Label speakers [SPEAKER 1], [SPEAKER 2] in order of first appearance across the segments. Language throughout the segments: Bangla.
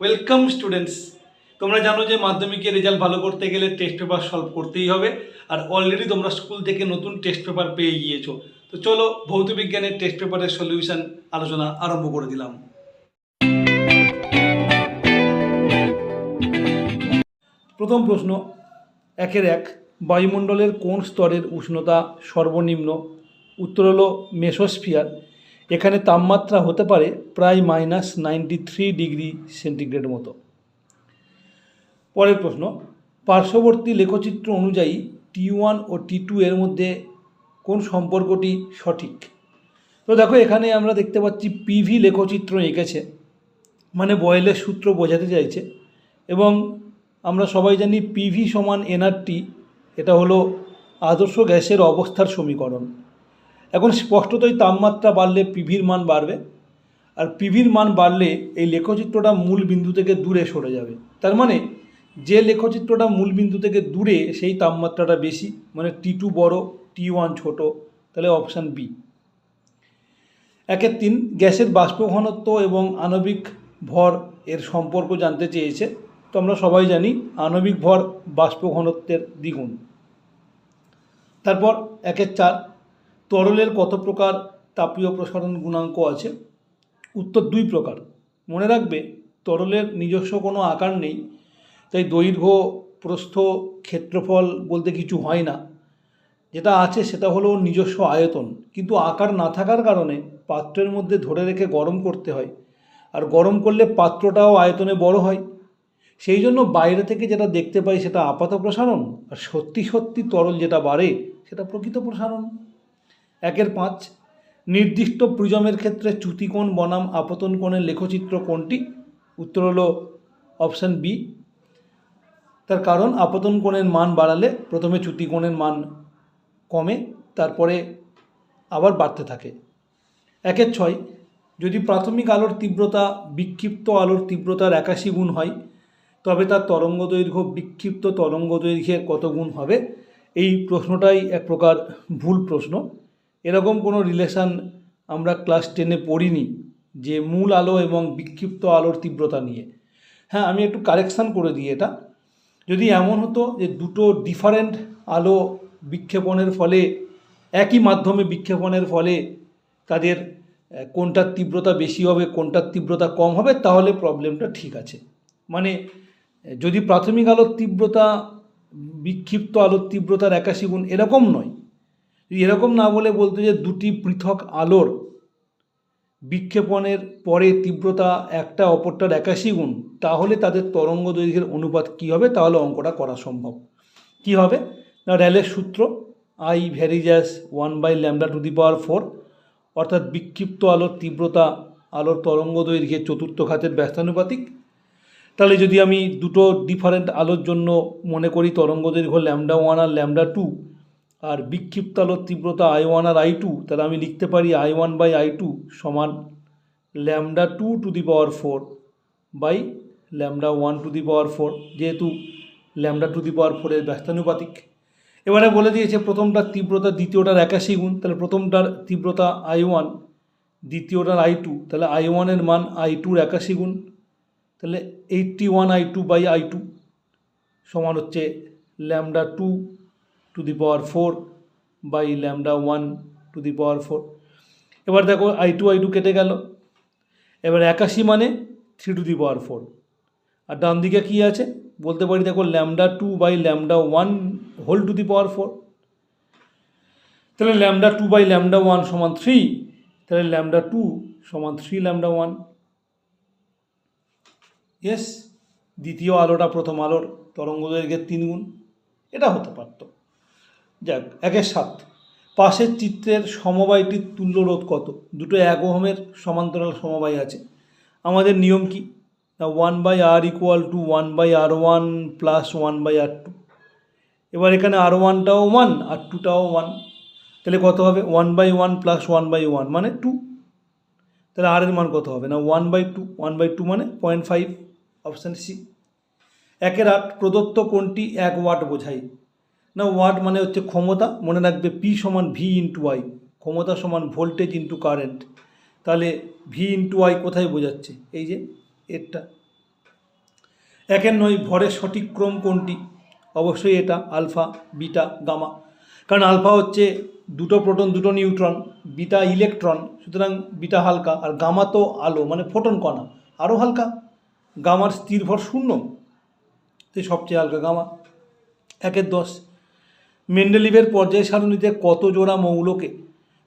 [SPEAKER 1] ওয়েলকাম স্টুডেন্টস তোমরা জানো যে মাধ্যমিকের রেজাল্ট ভালো করতে গেলে টেস্ট পেপার সলভ করতেই হবে। আর অলরেডি তোমরা স্কুল থেকে নতুন টেস্ট পেপার পেয়ে গিয়েছো। তো চলো, ভৌত বিজ্ঞানের টেস্ট পেপারের সলিউশন আলোচনা আরম্ভ করে দিলাম। প্রথম প্রশ্ন, একের এক, বায়ুমণ্ডলের কোন স্তরের উষ্ণতা সর্বনিম্ন? উত্তর হলো মেসোস্ফিয়ার এখানে তাপমাত্রা হতে পারে প্রায় minus ninety three degree centigrade মতো। পরের প্রশ্ন, পার্শ্ববর্তী লেখচিত্র অনুযায়ী টি ওয়ান ও টি টু এর মধ্যে কোন সম্পর্কটি সঠিক? তো দেখো, এখানে আমরা দেখতে পাচ্ছি পিভি লেখচিত্র এঁকেছে মানে বয়েলের সূত্র বোঝাতে চাইছে, এবং আমরা সবাই জানি পিভি সমান এনআরটি এটা হলো আদর্শ গ্যাসের অবস্থার সমীকরণ। এখন স্পষ্টতই তাপমাত্রা বাড়লে পিভির মান বাড়বে, আর পিভির মান বাড়লে এই লেখচিত্রটা মূল বিন্দু থেকে দূরে সরে যাবে। তার মানে যে লেখচিত্রটা মূল বিন্দু থেকে দূরে, সেই তাপমাত্রাটা বেশি মানে টি টু বড় টি ওয়ান ছোটো, তাহলে অপশান বি একের তিন, গ্যাসের বাষ্প ঘনত্ব এবং আণবিক ভর এর সম্পর্ক জানতে চেয়েছে। তো আমরা সবাই জানি আণবিক ভর বাষ্প ঘনত্বের দ্বিগুণ। তারপর একের চার তরলের কত প্রকার তাপীয় প্রসারণ গুণাঙ্ক আছে? উত্তর দুই প্রকার। মনে রাখবে, তরলের নিজস্ব কোনো আকার নেই, তাই দৈর্ঘ্য, প্রস্থ, ক্ষেত্রফল বলতে কিছু হয় না। যেটা আছে সেটা হলো নিজস্ব আয়তন। কিন্তু আকার না থাকার কারণে পাত্রের মধ্যে ধরে রেখে গরম করতে হয়, আর গরম করলে পাত্রটাও আয়তনে বড় হয়। সেই জন্য বাইরে থেকে যেটা দেখতে পাই সেটা আপাত প্রসারণ, আর সত্যি সত্যি তরল যেটা বাড়ে সেটা প্রকৃত প্রসারণ। একের পাঁচ, নির্দিষ্ট প্রিজমের ক্ষেত্রে চ্যুতিকোণ বনাম, আপতন কোণের লেখচিত্র কোনটি উত্তর হলো অপশান বি। তার কারণ, আপতন কোণের মান বাড়ালে প্রথমে চ্যুতিকোণের মান কমে, তারপরে আবার বাড়তে থাকে। একের ছয়, যদি প্রাথমিক আলোর তীব্রতা বিক্ষিপ্ত আলোর তীব্রতার একাশি গুণ হয়, তবে তার তরঙ্গ দৈর্ঘ্য বিক্ষিপ্ত তরঙ্গ দৈর্ঘ্যের কত গুণ হবে? এই প্রশ্নটাই এক প্রকার ভুল প্রশ্ন। এরকম কোনো রিলেশান আমরা ক্লাস টেনে পড়িনি যে মূল আলো এবং বিক্ষিপ্ত আলোর তীব্রতা নিয়ে। হ্যাঁ আমি একটু কারেকশান করে দিই এটা। যদি এমন হতো যে দুটো ডিফারেন্ট আলো বিক্ষেপণের ফলে, একই মাধ্যমে বিক্ষেপণের ফলে তাদের কোনটার তীব্রতা বেশি হবে, কোনটার তীব্রতা কম হবে, তাহলে প্রবলেমটা ঠিক আছে। মানে যদি প্রাথমিক আলোর তীব্রতা, বিক্ষিপ্ত আলোর তীব্রতার একাশি গুণ এরকম নয় এরকম না বলে বলতো যে দুটি পৃথক আলোর বিক্ষেপণের পরে তীব্রতা একটা, অপরটার একাশি গুণ, তাহলে তাদের তরঙ্গ দৈর্ঘ্যের অনুপাত কী হবে? তাহলে অঙ্কটা করা সম্ভব। কী হবে? না, র্যালের সূত্র I varies as one by lambda to the power four অর্থাৎ বিক্ষিপ্ত আলোর তীব্রতা, আলোর তরঙ্গ দৈর্ঘ্যের চতুর্থ ঘাতের ব্যস্তানুপাতিক। তাহলে যদি আমি দুটো ডিফারেন্ট আলোর জন্য মনে করি, তরঙ্গ দৈর্ঘ্য ল্যামডা ওয়ান আর ল্যামডা টু আর বিক্ষিপ্ত আলোর তীব্রতা আই ওয়ান আর আই টু তাহলে আমি লিখতে পারি I one by I two সমান lambda two to the power four by lambda one to the power four যেহেতু ল্যামডা টু দি পাওয়ার ফোরের ব্যস্তানুপাতিক। এবারে বলে দিয়েছে প্রথমটার তীব্রতা দ্বিতীয়টার একাশি গুণ, তাহলে প্রথমটার তীব্রতা আই ওয়ান দ্বিতীয়টার আই টু তাহলে আই ওয়ানের মান আই টুর একাশি গুণ, তাহলে eighty one I two by I two সমান হচ্ছে lambda two to the power four by lambda one to the power four এবার দেখো আই টু আই টু কেটে গেল। এবার একাশি মানে three to the power four আর ডান দিকে কী আছে? বলতে পারি দেখো lambda two by lambda one whole to the power four তাহলে lambda two by lambda one সমান থ্রি তাহলে ল্যামডা টু সমান থ্রি ল্যামডা ওয়ান ইয়েস দ্বিতীয় আলোটা প্রথম আলোর তরঙ্গ দৈর্ঘ্যের তিন গুণ এটা হতে পারত। যাক, একের সাত। পাশের চিত্রের সমবায়টির তুল্য রোধ কত? দুটো এক ওহমের সমান্তরাল সমবায় আছে। আমাদের নিয়ম কি? না one by R equal to one by R one plus one by R two এবার এখানে আর ওয়ানটাও ওয়ান আর টুটাও ওয়ান তাহলে কত হবে? One by one plus one by one মানে টু তাহলে আর এর মান কত হবে? না one by two one by two মানে পয়েন্ট ফাইভ অপশান সি একের আট, প্রদত্ত কোনটি এক ওয়াট বোঝায়? না ওয়াট মানে হচ্ছে ক্ষমতা, মনে রাখবে পি সমান ভি ইন্টু আই ক্ষমতা সমান ভোল্টেজ ইন্টু কারেন্ট তাহলে ভি ইন্টু আই কোথায় বোঝাচ্ছে? এই যে এরটা একের নয় ভরের সঠিক ক্রম কোনটি? অবশ্যই এটা আলফা, বিটা, গামা। কারণ আলফা হচ্ছে দুটো প্রোটন, দুটো নিউট্রন, বিটা ইলেকট্রন, সুতরাং বিটা হালকা আর গামা তো আলো মানে ফোটন কণা আরও হালকা। গামার স্থির ভর শূন্য। সবচেয়ে হালকা গামা। একের দশ। মেন্ডেলিভের পর্যায় সারণীতে কত জোড়া মৌলকে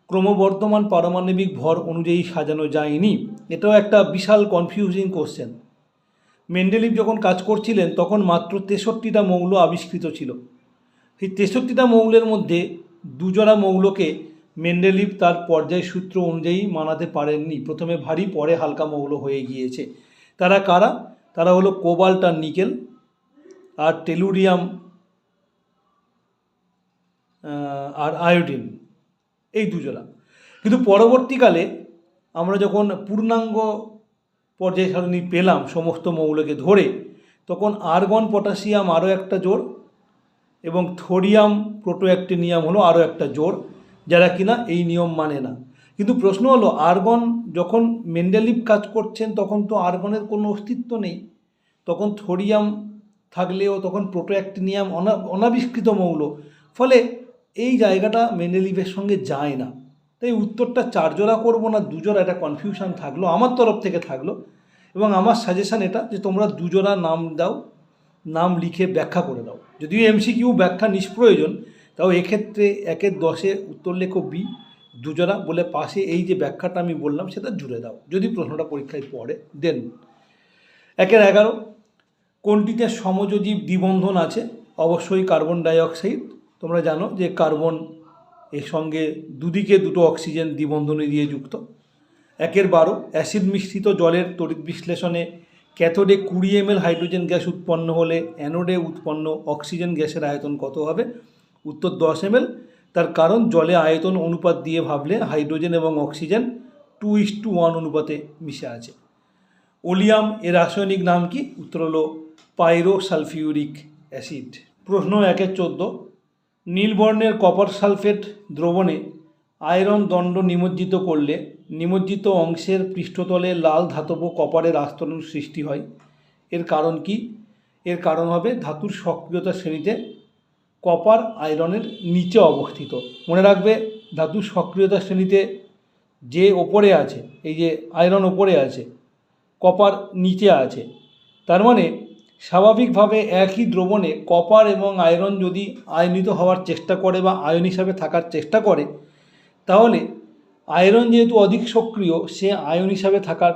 [SPEAKER 1] ক্রমবর্ধমান পারমাণবিক ভর অনুযায়ী সাজানো যায়নি, এটাও একটা বিশাল কনফিউজিং কোশ্চেন মেন্ডেলিভ যখন কাজ করছিলেন, তখন মাত্র তেষট্টিটা মৌল আবিষ্কৃত ছিল। সেই তেষট্টিটা মৌলের মধ্যে দুজোড়া মৌলকে মেন্ডেলিভ তার পর্যায় সূত্র অনুযায়ী মানাতে পারেননি। প্রথমে ভারী, পরে হালকা মৌল হয়ে গিয়েছে। তারা কারা? তারা হলো কোবাল্ট আর নিকেল আর টেলুরিয়াম আর আয়োডিন, এই দুজোড়া। কিন্তু পরবর্তীকালে আমরা যখন পূর্ণাঙ্গ পর্যায় সারণী পেলাম সমস্ত মৌলকে ধরে, তখন আর্গন, পটাশিয়াম আরও একটা জোর এবং থোরিয়াম প্রোটোঅ্যাক্টিনিয়াম হলো আরও একটা জোর যারা কিনা এই নিয়ম মানে না। কিন্তু প্রশ্ন হলো, আর্গন যখন মেন্ডেলিভ কাজ করছেন, তখন তো আর্গনের কোনো অস্তিত্ব নেই। তখন থোরিয়াম থাকলেও, তখন প্রোটোঅ্যাক্টিনিয়াম অনা, অনাবিষ্কৃত মৌল। ফলে এই জায়গাটা মেন্ডেলিভের সঙ্গে যায় না। তাই উত্তরটা চারজোড়া করব না, দুজোড়া একটা কনফিউশন থাকল, আমার তরফ থেকে থাকল এবং আমার সাজেশান এটা যে তোমরা দুজোড়া নাম দাও, নাম লিখে ব্যাখ্যা করে দাও। যদিও এমসিকিউ ব্যাখ্যা নিষ্প্রয়োজন, তাও এক্ষেত্রে একের দশে উত্তর লেখো বি দুজোড়া বলে পাশে এই যে ব্যাখ্যাটা আমি বললাম সেটা জুড়ে দাও। যদি প্রশ্নটা পরীক্ষায় পড়ে দেন একের এগারো, কোনটিতে সমযোজীব দ্বিবন্ধন আছে? অবশ্যই কার্বন ডাইঅক্সাইড তোমরা জানো যে কার্বন এর সঙ্গে দুদিকে দুটো অক্সিজেন দ্বিবন্ধনে দিয়ে যুক্ত। একের বারো, অ্যাসিড মিশ্রিত জলের তড়িৎ বিশ্লেষণে ক্যাথোডে কুড়ি এম হাইড্রোজেন গ্যাস উৎপন্ন হলে অ্যানোডে উৎপন্ন অক্সিজেন গ্যাসের আয়তন কত হবে? উত্তর দশ এম তার কারণ, জলে আয়তন অনুপাত দিয়ে ভাবলে হাইড্রোজেন এবং oxygen two is to one অনুপাতে মিশে আছে। ওলিয়াম এর রাসায়নিক নাম কি? উত্তর হলো পাইরো সালফিউরিক অ্যাসিড। প্রশ্ন একের চোদ্দ। নীলবর্ণের কপার সালফেট দ্রবণে আয়রন দণ্ড নিমজ্জিত করলে নিমজ্জিত অংশের পৃষ্ঠতলে লাল ধাতব কপারের আস্তরণ সৃষ্টি হয়। এর কারণ কি? এর কারণ হবে ধাতুর সক্রিয়তা শ্রেণীতে কপার আয়রনের নিচে অবস্থিত। মনে রাখবে, ধাতুর সক্রিয়তা শ্রেণীতে যে ওপরে আছে, এই যে আয়রন ওপরে আছে, কপার নিচে আছে, তার মানে স্বাভাবিকভাবে একই দ্রবণে কপার এবং আয়রন যদি আয়নিত হওয়ার চেষ্টা করে বা আয়ন হিসাবে থাকার চেষ্টা করে, তাহলে আয়রন যেহেতু অধিক সক্রিয়, সে আয়ন হিসাবে থাকার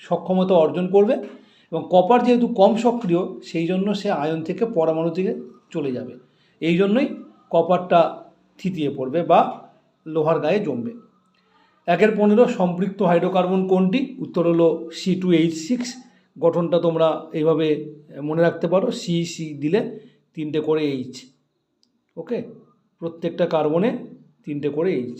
[SPEAKER 1] সক্ষমতা অর্জন করবে এবং কপার যেহেতু কম সক্রিয়, সেই জন্য সে আয়ন থেকে পরমাণু থেকে চলে যাবে। এই জন্যই কপারটা থিতিয়ে পড়বে বা লোহার গায়ে জমবে। একের পনেরো, সম্পৃক্ত হাইড্রোকার্বন কোনটি? উত্তর হলো সি টু এইচ সিক্স গঠনটা তোমরা এইভাবে মনে রাখতে পারো। সি সি দিলে তিনটে করে এইচ ওকে প্রত্যেকটা কার্বনে তিনটে করে এইচ